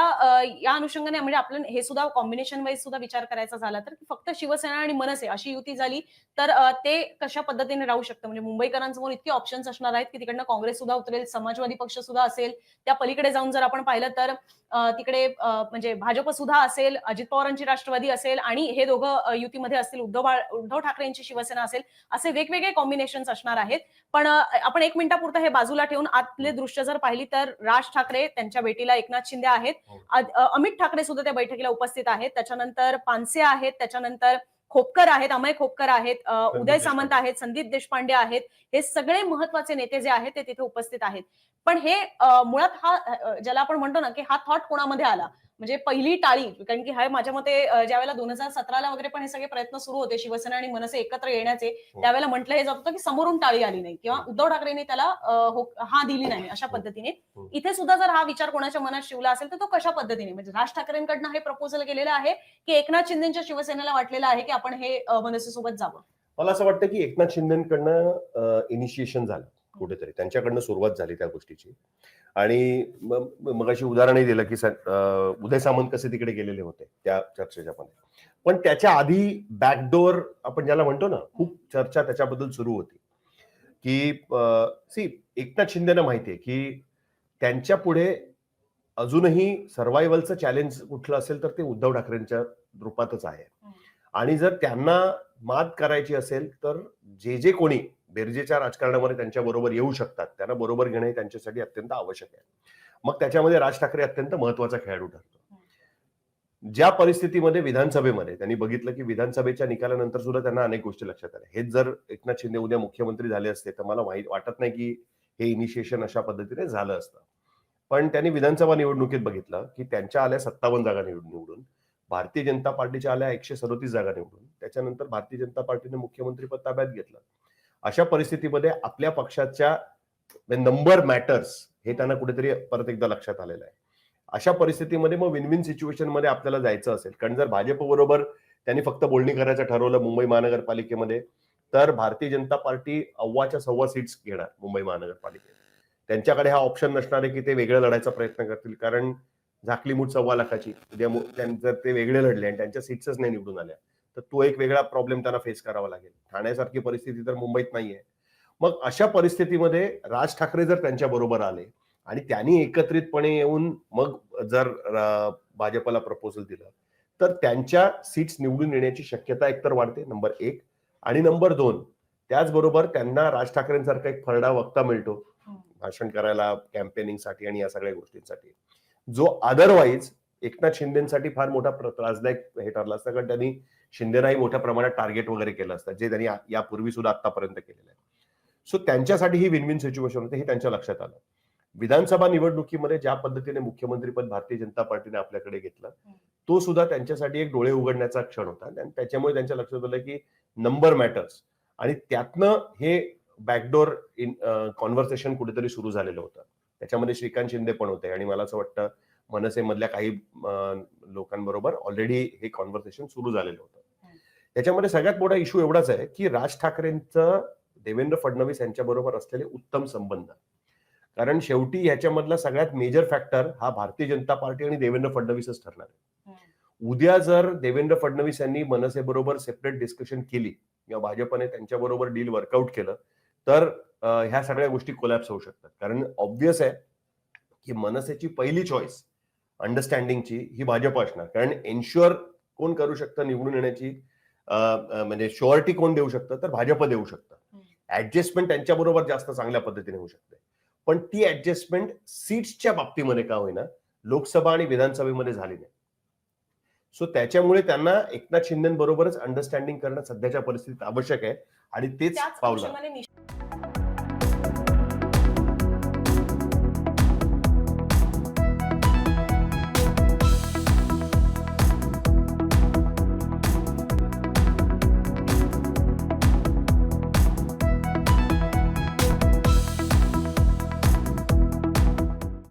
अ, या अनुषंगाने म्हणजे आपण हे सुद्धा कॉम्बिनेशन वाईज सुद्धा विचार करायचा झाला तर फक्त शिवसेना आणि मनसे अशी युती झाली तर ते कशा पद्धतीने राहू शकतं? म्हणजे मुंबईकरांसमोर इतके ऑप्शन्स असणार आहेत की तिकडनं काँग्रेस सुद्धा उतरेल समाजवादी पक्ष सुद्धा असेल. त्या पलीकडे जाऊन जर आपण पाहिलं तर तिकडे म्हणजे भाजप सुद्धा असेल अजित पवारांची राष्ट्रवादी असेल आणि हे दोघं युतीमध्ये असतील उद्धव उद्धव ठाकरेंची शिवसेना असेल असे वेगवेगळे कॉम्बिनेशन्स असणार आहेत. पण आपण एक मिनिटापुरतं हे बाजूला ठेवून आतले दृश्य जर पाहिली तर राज ठाकरे त्यांच्या भेटीला एकनाथ शिंदे आहेत. अमित ठाकरे सुद्धा त्या बैठकीला उपस्थित आहेत. त्याच्यानंतर पानसे आहेत. त्याच्यानंतर खोपकर आहेत. अमय खोपकर आहेत. उदय सामंत. आहेत. संदीप देशपांडे आहेत. हे सगळे महत्त्वाचे नेते जे आहेत ते तिथे उपस्थित आहेत. पण हे मुळात हा ज्याला आपण म्हणतो ना की हा थॉट कोणामध्ये आला? म्हणजे पहिली टाळी कारण की हा माझ्या मते ज्यावेळेला दोन हजार सतराला वगैरे पण हे सगळे प्रयत्न सुरू होते शिवसेना आणि मनसे एकत्र येण्याचे हो. त्यावेळेला म्हटलं हे जात होतं की समोरून टाळी आली नाही किंवा हो. उद्धव ठाकरेंनी त्याला हो- हा दिली नाही अशा. पद्धतीने. इथे सुद्धा जर हा विचार कोणाच्या मनात शिवला असेल तर तो कशा पद्धतीने म्हणजे राज ठाकरेंकडनं हे प्रपोजल केलेलं आहे की एकनाथ शिंदेच्या शिवसेनेला वाटलेलं आहे की आपण हे मनसेसोबत जावं मला असं वाटतं की एकनाथ शिंदेकडनं इनिशिएशन झालं कुठेतरी. त्यांच्याकडनं सुरुवात झाली त्या गोष्टीची. आणि मग अशी उदाहरणही दिलं की उदय सामंत कसे तिकडे गेलेले होते त्या चर्चेच्या पण. पण त्याच्या आधी बॅकडोर आपण ज्याला म्हणतो ना खूप चर्चा त्याच्याबद्दल सुरू होती. की सी एकनाथ शिंदेना माहिती आहे की त्यांच्या पुढे अजूनही सर्व्हायव्हलचं चॅलेंज कुठलं असेल तर ते उद्धव ठाकरेंच्या रूपातच आहे. आणि जर त्यांना मात करायची असेल तर जे जे कोणी बेरजेच्या राजकारणामध्ये त्यांच्या बरोबर येऊ शकतात. त्यांना बरोबर घेणे त्यांच्यासाठी अत्यंत आवश्यक आहे. मग त्याच्यामध्ये राज ठाकरे अत्यंत महत्त्वाचा खेळाडू ठरतो. ज्या परिस्थितीमध्ये विधानसभेमध्ये त्यांनी बघितलं की विधानसभेच्या निकालानंतर सुद्धा त्यांना अनेक गोष्टी लक्षात आल्या. हेच जर एकनाथ शिंदे उद्या मुख्यमंत्री झाले असते तर मला माहीत वाटत नाही की हे इनिशिएशन अशा पद्धतीने झालं असतं. पण त्यांनी विधानसभा निवडणुकीत बघितलं की त्यांच्या आल्या सत्तावन्न जागा निवडून निवडून. भारतीय जनता पार्टीच्या आल्या एकशे सदोतीस जागा निवडून. त्याच्यानंतर भारतीय जनता पार्टीने मुख्यमंत्रीपद ताब्यात घेतलं. अशा परिस्थितीमध्ये आपल्या पक्षाच्या नंबर मॅटर्स हे त्यांना कुठेतरी परत एकदा लक्षात आलेलं आहे. अशा परिस्थितीमध्ये मग विन विन सिच्युएशनमध्ये आपल्याला जायचं असेल कारण जर भाजप बरोबर त्यांनी फक्त बोलणी करायचं ठरवलं मुंबई महानगरपालिकेमध्ये तर भारतीय जनता पार्टी अव्वाच्या सव्वा सीट्स घेणार मुंबई महानगरपालिकेत. त्यांच्याकडे हा ऑप्शन नसणार आहे की ते वेगळं लढायचा प्रयत्न करतील कारण झाकली मूठ सव्वा लाखाची उद्या जर ते वेगळे लढले आणि त्यांच्या सीट्सच नाही निवडून आल्या तर तो एक वेगळा प्रॉब्लेम त्यांना फेस करावा लागेल. ठाण्यासारखी परिस्थिती तर मुंबईत नाहीये. मग अशा परिस्थितीमध्ये राज ठाकरे जर त्यांच्या बरोबर आले आणि त्यांनी एकत्रितपणे येऊन मग जर भाजपला प्रपोजल दिलं तर त्यांच्या सीट्स निवडून येण्याची शक्यता एकतर वाढते नंबर एक. आणि नंबर दोन त्याचबरोबर त्यांना राज ठाकरेंसारखा एक फरडा वक्ता मिळतो. हम्म. भाषण करायला कॅम्पेनिंगसाठी आणि या सगळ्या गोष्टींसाठी. जो अदरवाईज एकनाथ शिंदेसाठी फार मोठा त्रासदायक हे ठरला असता कारण त्यांनी शिंदेनाही मोठ्या प्रमाणात टार्गेट वगैरे केलं असतं जे त्यांनी या- यापूर्वी सुद्धा आतापर्यंत केलेलं आहे. सो त्यांच्यासाठी ही विन विन सिच्युएशन होते हे त्यांच्या लक्षात आलं. विधानसभा निवडणुकीमध्ये ज्या पद्धतीने मुख्यमंत्रीपद भारतीय जनता पार्टीने आपल्याकडे घेतलं तो सुद्धा त्यांच्यासाठी एक डोळे उघडण्याचा क्षण होता. आणि त्याच्यामुळे त्यांच्या लक्षात आलं की नंबर मॅटर्स आणि त्यातनं हे बॅकडोर इन कॉन्व्हर्सेशन कुठेतरी सुरू झालेलं होतं. त्याच्यामध्ये श्रीकांत शिंदे पण होते. आणि मला असं वाटतं मनसेमधल्या काही लोकांबरोबर ऑलरेडी हे कॉन्व्हर्सेशन सुरू झालेलं होतं. त्याच्यामध्ये सगळ्यात मोठा इश्यू एवढाच आहे की राज ठाकरेंचं देवेंद्र फडणवीस यांच्याबरोबर असलेले उत्तम संबंध. कारण शेवटी ह्याच्यामधला सगळ्यात मेजर फॅक्टर हा भारतीय जनता पार्टी आणि देवेंद्र फडणवीसच ठरणार आहे. उद्या जर देवेंद्र फडणवीस यांनी मनसेबरोबर सेपरेट डिस्कशन केली किंवा भाजपने त्यांच्याबरोबर डील वर्कआउट केलं तर ह्या सगळ्या गोष्टी कोलॅप्स होऊ शकतात. कारण ऑब्विस आहे की मनसेची पहिली चॉईस अंडरस्टँडिंगची ही भाजप असणार. कारण एन्श्युअर कोण करू शकतं निवडून येण्याची म्हणजे शुअरिटी कोण देऊ शकतं तर भाजप देऊ शकतं. ऍडजस्टमेंट त्यांच्याबरोबर जास्त चांगल्या पद्धतीने होऊ शकते. पण ती ऍडजस्टमेंट सीट्सच्या बाबतीमध्ये का होईना लोकसभा आणि विधानसभेमध्ये झाली नाही. सो त्याच्यामुळे त्यांना एकनाथ शिंदेबरोबरच अंडरस्टँडिंग करणं सध्याच्या परिस्थितीत आवश्यक आहे आणि तेच पावलं